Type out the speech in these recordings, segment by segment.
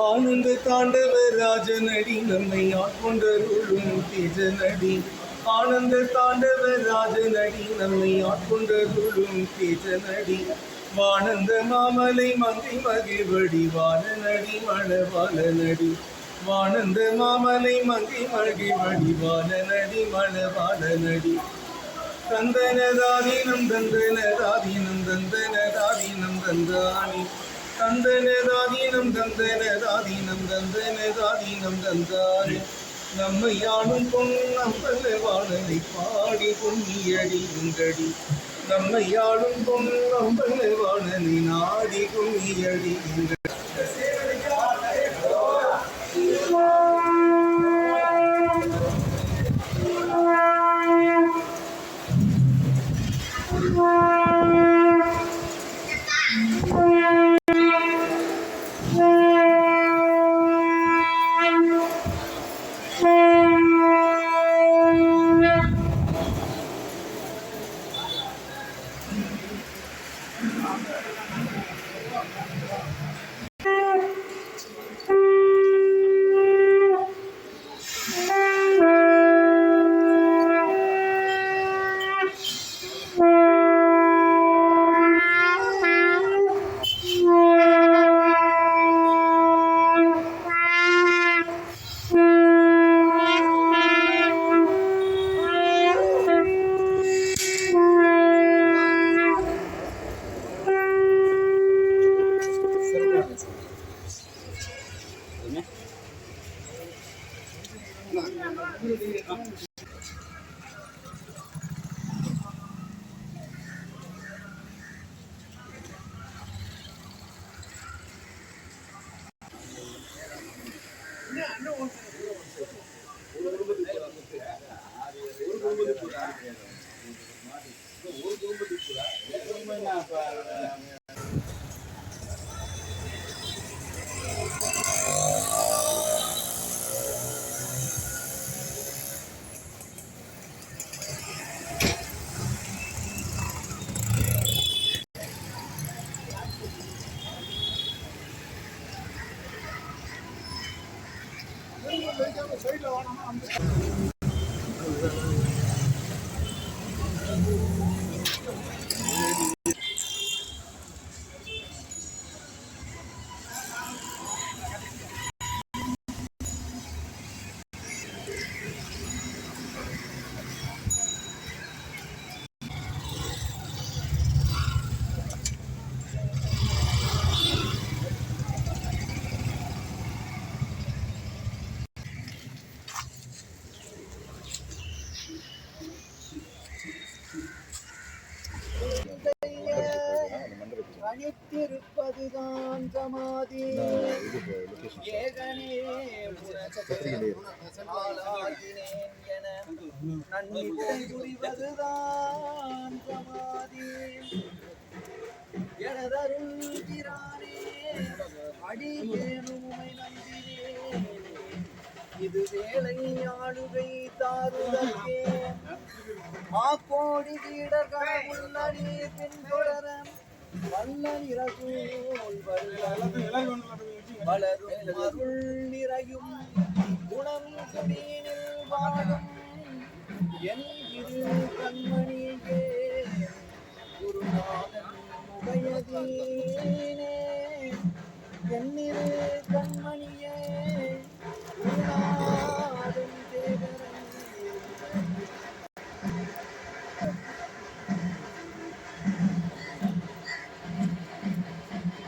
ஆனந்த தாண்டவ ராஜனடி நம்மை ஆட்கொண்டருளும் தேஜனடி? ஆனந்த தாண்டவ ராஜனடி நம்மை ஆட்கொண்டருளும் தேஜனடி? வானந்த மாமலை மங்கை மகிழ்வடி வானநடி மணவாளனடி வானந்த மாமலை மங்கை மகிழ்வடி வானநடி மணவாளனடி தந்தனதாதீனம் தந்தனதாதீனம் தந்தனதாதீனம் தந்தானி தந்தனதாதீனம் தந்தனதாதீனம் தந்தனதாதீனம் தந்தானி நம்மை ஆளும் பொன் நம்பல வாழலை பாடி பொன்னியடி உங்கடி நம்மையாளும் ஆளும் பொன் நம்பல நாடி பொன்னியடி உங்கடி தனித்திருப்பதுதான் சமாதி ஏகனே என நன்னிடம் புரிவதுதான் சமாதி எனதருள்கிறானே அடியேனுமை நம்பினேன். இது வேலை ஆளுகை தாருதற்கே மாக்கோடி வீடர்கள் உள்ளடி பின்தொடர வளரும் அருள் நிறையும் குணம் குடியினில் வாழும் என் இரு கண்மணியே குருநாதன் முகையதீனே என்னிரு கண்மணியே குருநாதன்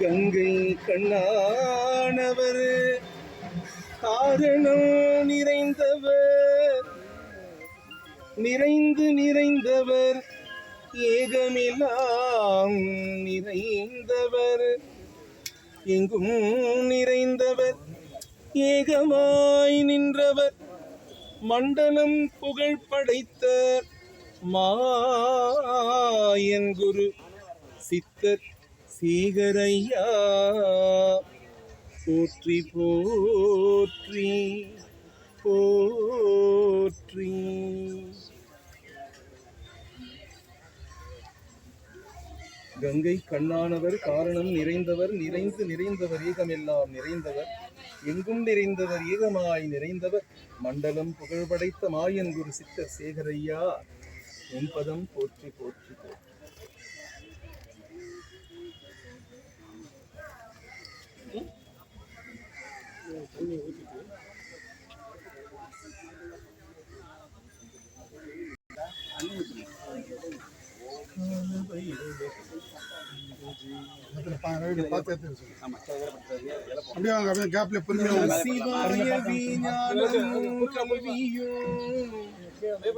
கங்கை கண்ணானவர். காரணம் நிறைந்தவர். நிறைந்து நிறைந்தவர். ஏகமில்லாம் நிறைந்தவர். எங்கும் நிறைந்தவர். ஏகமாய் நின்றவர். மண்டலம் புகழ் படைத்த மாயன் குரு சித்தர். சீகரையா? போற்றி போற்றி போற்றி. கங்கை கண்ணானவர் காரணம் நிறைந்தவர் நிறைந்து நிறைந்தவர் ஏகமெல்லாம் நிறைந்தவர். எங்கும் நிறைந்தவர் ஏகமாய் நிறைந்தவர். மண்டலம் புகழ்படைத்த மாயன் குரு சித்தர் சேகரையா என்பதம் போற்றி போற்றி போற்றி. அப்படியே வாங்க அப்படியே கேப்ல பொறுமையா சிவாய வீஞானமும்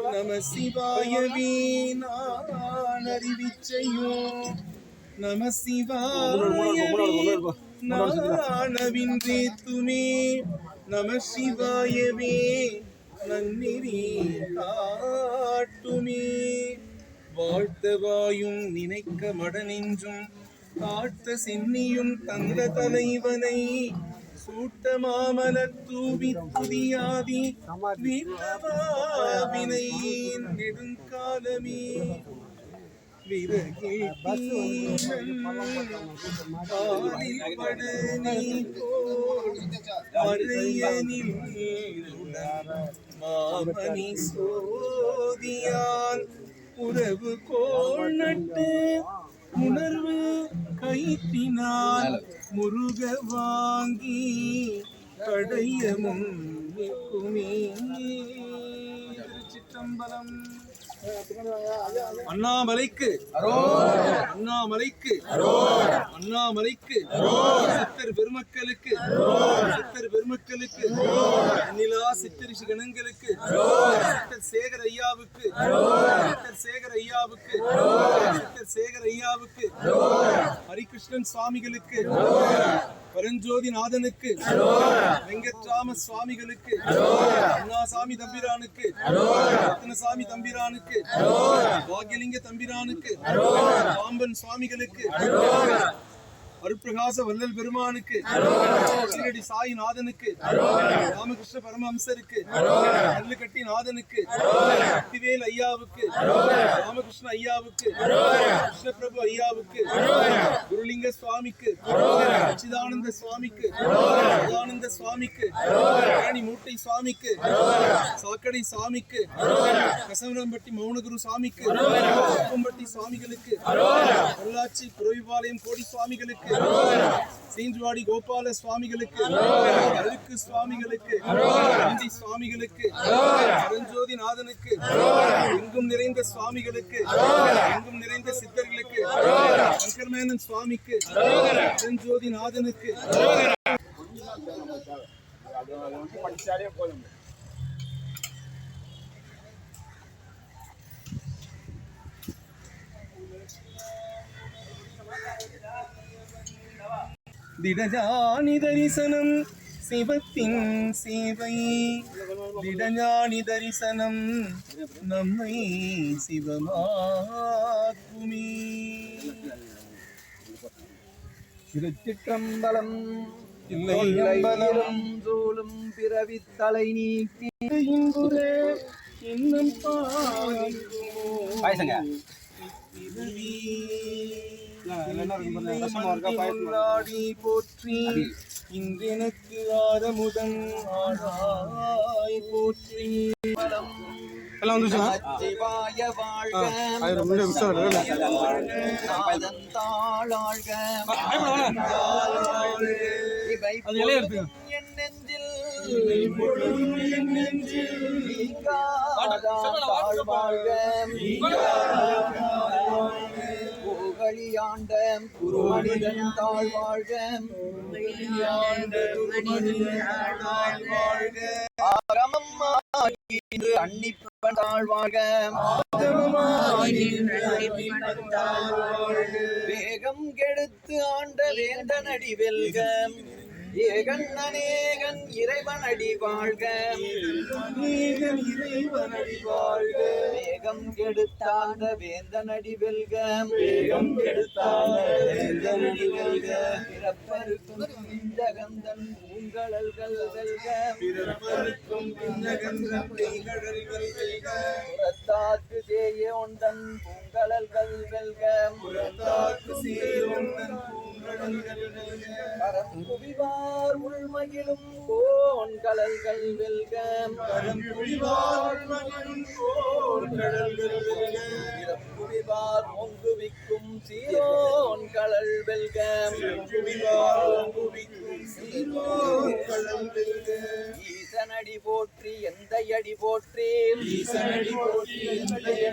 நம சிவாய வீணான் நம சிவாய நானவின்றேத்துமே நம சிவாயவே நன்னிரி காட்டுமே. வாழ்த்தவாயும் நினைக்க மடனெஞ்சும் காட்ட சென்னியும் தந்த தலைவனை சூட்ட மாமலர் தூவி துதியாதி வினை நெடுங்காலமே. மாமணி சோதியால் உறவு கோள் நட்டு உணர்வு கைத்தினால் முருக வாங்கி கடைய முன்னிக்குமே திருச்சிற்றம்பலம் அண்ணாமலைக்கு அண்ணாமலைக்கு அண்ணாமலைக்கு சித்தர் பெருமக்களுக்கு சித்தர் பெருமக்களுக்கு நிலா சித்தரிஷி கணங்களுக்கு சித்தர் சேகர் ஐயாவுக்கு சித்தர் சேகர் ஐயாவுக்கு சித்தர் சேகர் ஐயாவுக்கு ஹரிகிருஷ்ணன் சுவாமிகளுக்கு பரஞ்சோதி நாதனுக்கு வெங்கட்ராம சுவாமிகளுக்கு அண்ணாசாமி தம்பிரானுக்கு ரத்னசாமி தம்பிரானுக்கு பாக்யலிங்க தம்பிரானுக்கு பாம்பன் சுவாமிகளுக்கு அருட்பிரகாச வல்லல் பெருமானுக்கு சீரடி சாய்நாதனுக்கு ராமகிருஷ்ண பரமஹம்சருக்கு கல்லுக்கட்டி நாதனுக்கு சக்திவேல் ஐயாவுக்கு ராமகிருஷ்ண ஐயாவுக்கு கிருஷ்ண பிரபு ஐயாவுக்கு குருலிங்க சுவாமிக்கு அச்சிதானந்த சுவாமிக்கு சதானந்த சுவாமிக்கு ராணி மூட்டை சுவாமிக்கு சாக்கடை சாமிக்கு கசவரம்பட்டி மௌனகுரு சாமிக்கு சுவாமிகளுக்கு பொள்ளாச்சி புரவிபாளையம் கோடி சுவாமிகளுக்கு சீஞ்சுவாடி கோபால சுவாமிகளுக்கு. அழுக்கு சுவாமிகளுக்கு. நந்தி சுவாமிகளுக்கு. பரஞ்சோதி நாதனுக்கு. எங்கும் நிறைந்த சுவாமிகளுக்கு. எங்கும் நிறைந்த சித்தர்களுக்கு. சங்கர்மேனன் சுவாமிக்கு. பரஞ்சோதி நாதனுக்கு. திடஞானி தரிசனம் சிவத்தின் சேவை. திடஞானி தரிசனம் நம்மை சிவமாக்குமே. திருச்சிற்றம்பலம் இல்லை அம்பலம் தொல்லையிலும் சூழும் பிறவி தலை நீக்கி இன்புற இன்னும் இப்பிறவி. கொண்டாடி போற்றி இன்றெனக்கு ஆரமுதன் ஆழாய் போற்றி. எல்லாம் வந்துச்சா அது நெஞ்சில் நீங்காதான் தாழ்வாழ்க புகழியாண்ட குருமனிதன் தாழ்வாழ்க. ஆரமம் இன்று அன்னிப்பன் தாழ்வாழ்க. வேகம் கெடுத்து ஆண்ட வேந்தனடி வெல்க. ஏகன் அநேகன் இறைவனடி வாழ்க இறைவனடி வாழ்க. வேகம் கெடுத்தாண்ட வேந்தனடி வெல்க வேகம் கெடுத்தாண்ட வேந்தனடி வெல்க. பிறப்பருக்கும் ஜகந்தன் பூங்கழல்கள் வெல்க பிறப்பருக்கும் பின்னகன்றம் திகழல்கள் வெல்க. புறத்தாக்கு சேய ஒன்றன் பூங்கழல்கள் வெல்க புறத்தாக்கு சீரொன்றன் பூங்கடல்கள் வெல்க. பரங்குவிவார் உள்மகிழும் கோண்கழல்கள் வெல்க கரம் புரிவார் மகிழும் கோர் கடல்கள் வெல்க. பிறப்புவிவார் ஓங்குவிக்கும் சீரோன்கழல் வெல்க புரிவார் புவிக்கும் சீரோர் கடல் வெல்க. ஈசனடி போற்றி எந்த அடி போற்றி ஈசனடி போற்றி எந்தையடி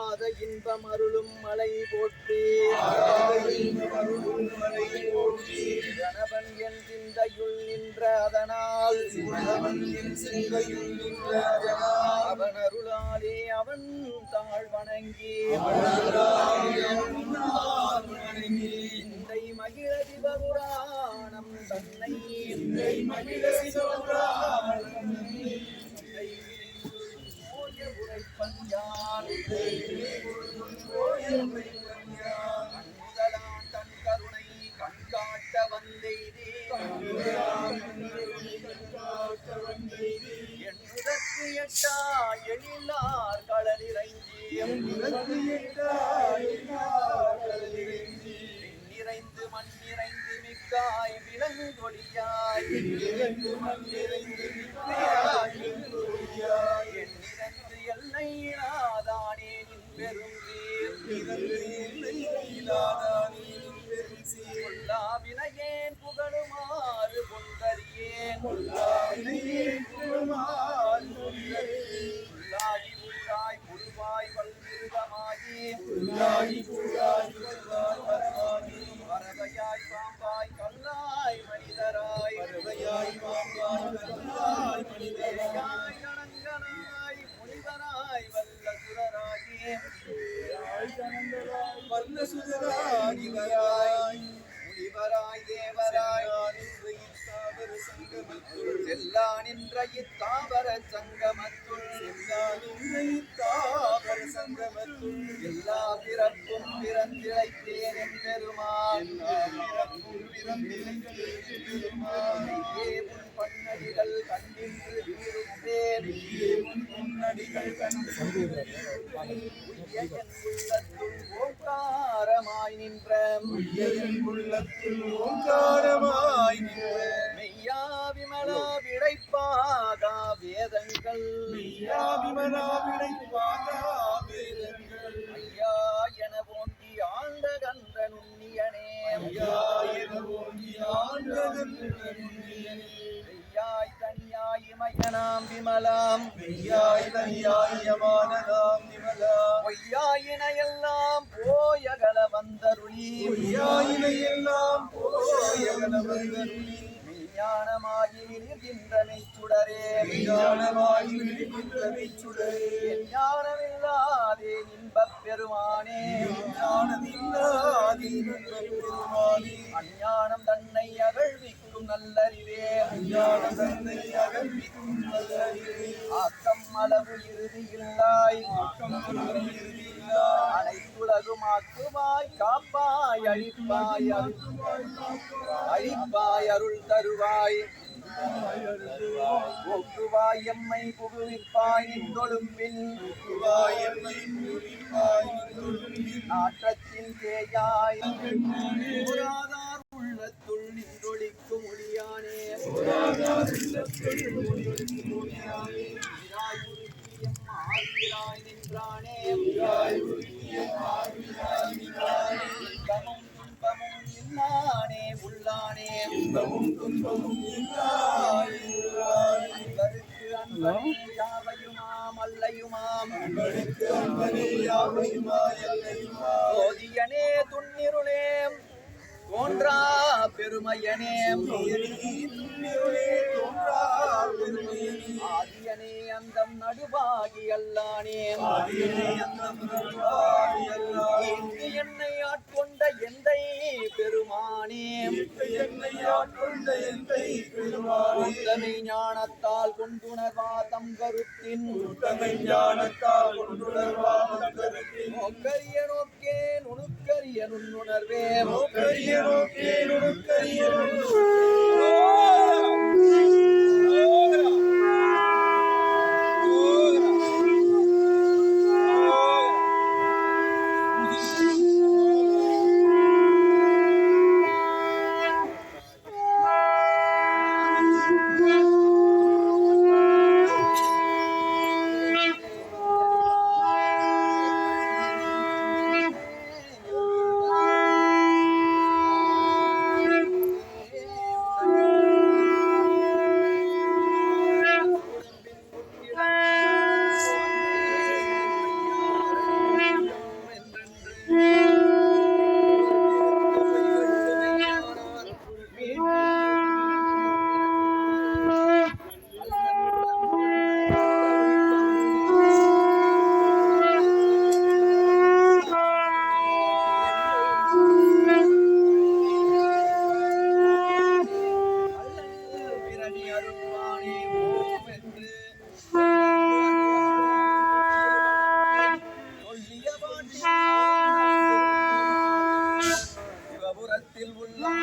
ஆராத இன்பம் அருளும் மலை போற்றி. கணவன் என் சிந்தையுள் நின்ற அதனால். அவன் அருளாலே அவன் தாழ் வணங்கி. அவனால் வணங்கி சிந்தை மகிழ சிவபுராணம் தன்னை. இன்றை மகிழ சிவபுராணம் எழிலார் கடலிறங்கி நிறைந்து மண் நிறைந்து மிக்காய் விலங்கொடியாய் எண்ணிறந்து எல்லை நாதானே பெரும் வினையேன் புகழுமாறு கொண்டறியேன். உள்ளாகி ஊராய் புழுவாய் வல்மிருகமாகி. பறவையாய் பாம்பாய் கல்லாய் மனிதராய். വർണസുതരായി ദേവരായ. சுரராகி முனிவராய் தேவராய் செல்லா நின்ற இத்தாவர சங்கமத்துள் எல்லா பிறப்பும் பிறந்திழைத்தேன் என் பெருமான் உன் பண்ணடிகள் கண்டின்று உள்ளத்துள் ஓங்காரமாய் நின்ற ஓங்காரமாய் நின்ற மெய்யா விமலா விடைப்பாகா வேதங்கள்? மெய்யா விமலா விடைப்பாகா வேதங்கள். ஐயா என ஓங்கி ஆண்ட கந்த நுண்ணியனே ஐயா என ஓங்கி ஆண்டது மெய்யாய் தனியாய் இமயனாம் விமலாம். மெய்யாய் தனியாய் யமானதாம் நிமலா பொய்யாயினையெல்லாம் போயகல வந்தருளி. பொய்யாயினை எல்லாம் போயகலவந்தருளி மெய்ஞானமாகி நிற்கின்ற மெய்ச்சுடரே ஞானமாகி விடுகின்ற மெய்ச்சுடரே ஞானமில்லாதே இன்பப் பெருமானே ஞானமில்லாதீன பெருமானே அஞ்ஞானம் தன்னை அகழ்விக்கும் நல்லறிவே. ஞான தன்னை அகழ்விக்கும் நல்லறிவே. ஆக்கம் அளவு இறுதியில்லாய் இறுதியில்லா அனைத்துலகும் ஆக்குவாய் காப்பாய் அழிப்பாய் அழிப்பாய் அருள் தருவாய். போக்குவாய் எம்மை புகுவிப்பாய் நின்றொழும்பில். என்னை பூரிப்பாய் நாற்றத்தின் தேயாய். புராதார் உள்ளத்துள் நின்றொழிக்கும் ஒளியானே. எம் நின்றானே இன்பமும் துன்பமும் இல்லானே உள்ளானே அன்பருக்கு அன்பனே யாவையுமாம் அல்லையுமாம் துன்னிருளே தோன்றா பெருமையனே ஆதியனே அந்தம் நடுவாகி அல்லானே. என்னை ஆட்கொண்ட எந்தை பெருமானே. உத்தமை ஞானத்தால் கொண்டுணர்வா தம் கருத்தின் ஞானத்தால் கொண்டுணர்வாமல் கருத்தில் நோக்கரிய நோக்கே நுணுக்கரிய நுண்ணுணர்வே நோக்கரிய நோக்கே நுணுக்கரிய சிவபுரத்தில் உள்ள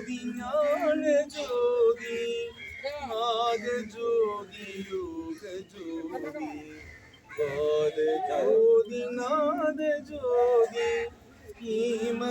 ஜோதி ஞான ஜோதி நாக ஜோதி யோக ஜோதி வாத ஜோதி நாத ஜோதி ஹீம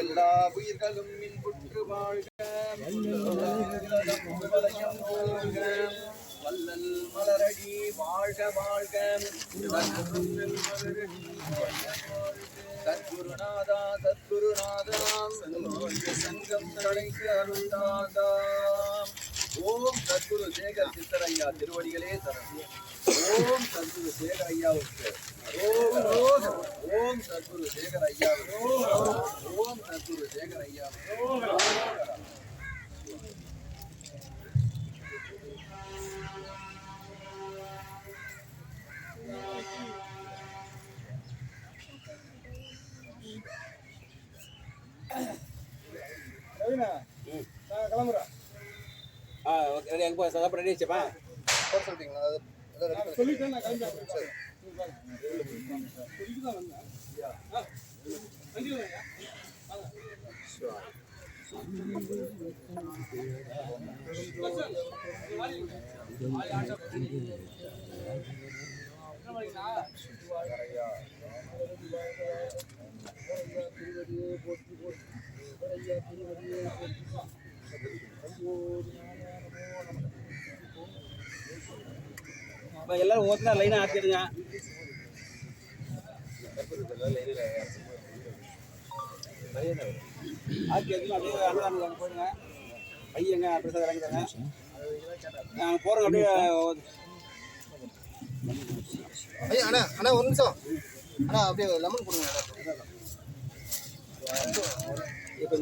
எல்லா உயிர்களும் மின்புற்று வாழ்க. வல்லல் மலரடி வாழ்க வாழ்க. சத்குருநாதா சத்குருநாதா. சங்கம் தடைக்கு அருந்தாதா ஓம் சத்குரு சேகர் சித்தர் ஐயா திருவடிகளே சரணம் ஓம் சத்குரு சேகர் ஐயாவுக்கு ஓம் ஓம் சத்குரு சேகர் ஐயாவுக்கு ஓம் சத்குரு சேகர் ஐயாவுக்கு ஆ ஓகே. அங்கே போய் சாப்பிட ரெடி வச்சுப்பா இப்போ எல்லாரும் ஒருத்தர் லைனாக ஆக்கிடுங்க ஆக்கி வச்சு அப்படியே அன்னதானம் போயிடுங்க. பையங்க பிரசாதம் இறங்குதாங்க நாங்கள் போகிறோங்க அப்படியே ஐயா அண்ணா அண்ணா ஒரு நிமிஷம். அண்ணா அப்படியே லெமன் கொடுங்க இப்போ